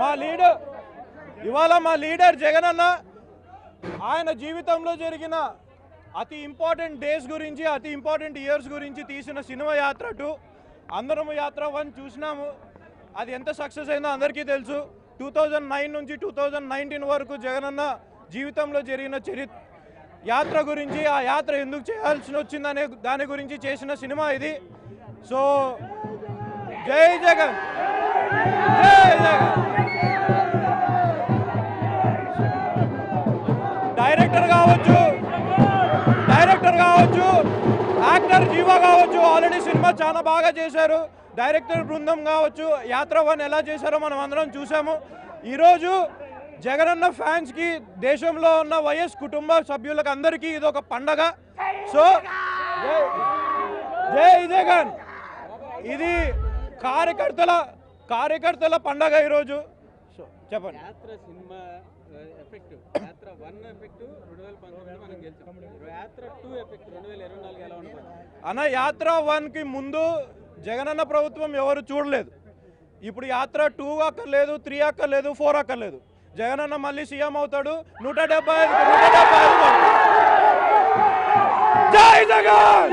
మా లీడర్ ఇవాళ మా లీడర్ జగన్ అన్న ఆయన జీవితంలో జరిగిన అతి ఇంపార్టెంట్ డేస్ గురించి అతి ఇంపార్టెంట్ ఇయర్స్ గురించి తీసిన సినిమా యాత్ర టూ అందరము యాత్ర వన్ చూసినాము. అది ఎంత సక్సెస్ అయిందో అందరికీ తెలుసు. టూ థౌజండ్ నైన్ నుంచి టూ థౌజండ్ నైన్టీన్ వరకు జగనన్న జీవితంలో జరిగిన చరి యాత్ర గురించి ఆ యాత్ర ఎందుకు చేయాల్సి వచ్చిందనే దాని గురించి చేసిన సినిమా ఇది. సో జై జగన్! జై జగన్! కావచ్చు. డైరెక్టర్ కావచ్చు. యాక్టర్ జీవా కావచ్చు. ఆల్రెడీ సినిమా చాలా బాగా చేశారు. డైరెక్టర్ బృందం కావచ్చు. యాత్ర వన్ ఎలా చేశారో మనం అందరం చూసాము ఈరోజు జగనన్న ఫ్యాన్స్కి దేశంలో ఉన్న వైఎస్ కుటుంబ సభ్యులకు అందరికీ ఇది ఒక పండగ. సో జై- జగన్. ఇది కార్యకర్తల కార్యకర్తల పండగ ఈరోజు. సో చెప్పండి. Cinema effect. Yatra one effect రెండు వేల పంతొమ్మిది మనం గెలిచాం. యాత్ర టూ ఎఫెక్ట్ రెండు వేల ఇరవై నాలుగు ఎలా ఉంటుంది అన్న యాత్ర వన్కి ముందు జగనన్న ప్రభుత్వం ఎవరు చూడలేదు. ఇప్పుడు యాత్ర టూ అక్కర్లేదు త్రీ అక్కర్లేదు ఫోర్ అక్కర్లేదు. జగనన్న మళ్ళీ సీఎం అవుతాడు నూట డెబ్బై ఐదు నూట డెబ్బై ఐదు జై జగన్!